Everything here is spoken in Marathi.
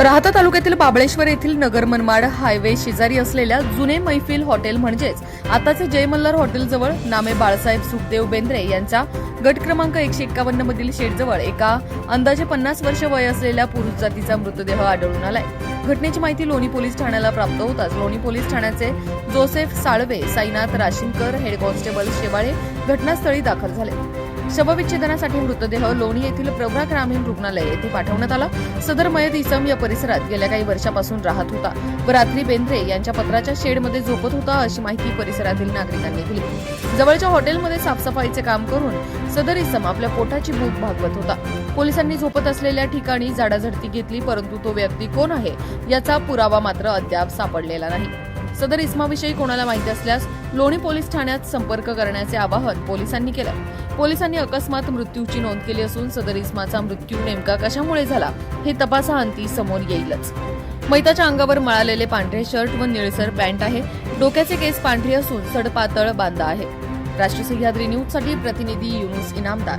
राहता तालुक्यातील बाबळेश्वर येथील नगर मनमाड हायवे शेजारी असलेल्या जुने मैफिल हॉटेल म्हणजेच आताचे जय मल्हार हॉटेलजवळ नामे बाळासाहेब सुखदेव बेंद्रे यांच्या गट क्रमांक एकशे एक्कावन्न मधील शेडजवळ एका अंदाजे पन्नास वर्ष वय असलेल्या पुरुष जातीचा मृतदेह आढळून आलाय. घटनेची माहिती लोणी पोलीस ठाण्याला प्राप्त होताच लोणी पोलीस ठाण्याचे Joseph Salve Sainath Rashinkar head constable Shewale घटनास्थळी दाखल झाले. शवविच्छेदनासाठी मृतदेह लोणी येथील प्रवरा ग्रामीण रुग्णालय येथे पाठवण्यात आला. सदर मयत इसम या परिसरात गेल्या काही वर्षापासून राहत होता व रात्री बेंद्रे यांच्या पत्राच्या शेडमध्ये झोपत होता अशी माहिती परिसरातील नागरिकांनी दिली. जवळच्या हॉटेलमध्ये साफसफाईचे काम करून सदर इसम आपल्या पोटाची भूक भागवत होता. पोलिसांनी झोपत असलेल्या ठिकाणी जाडाझडती घेतली परंतु तो व्यक्ती कोण आहे याचा पुरावा मात्र अद्याप सापडलेला नाही. सदर इसमाविषयी कोणाला माहिती असल्यास लोणी पोलीस ठाण्यात संपर्क करण्याचे आवाहन पोलिसांनी केलं. पोलिसांनी अकस्मात मृत्यूची नोंद केली असून सदर इस्माचा मृत्यू नेमका कशामुळे झाला हे तपासाअंती समोर येईलच. मैताच्या अंगावर मळालेले पांढरे शर्ट व निळसर पॅन्ट आहे. डोक्याचे केस पांढरे असून सडपातळ बांधा आहे. राष्ट्रीय सह्याद्री न्यूजसाठी प्रतिनिधी युनुस इनामदार.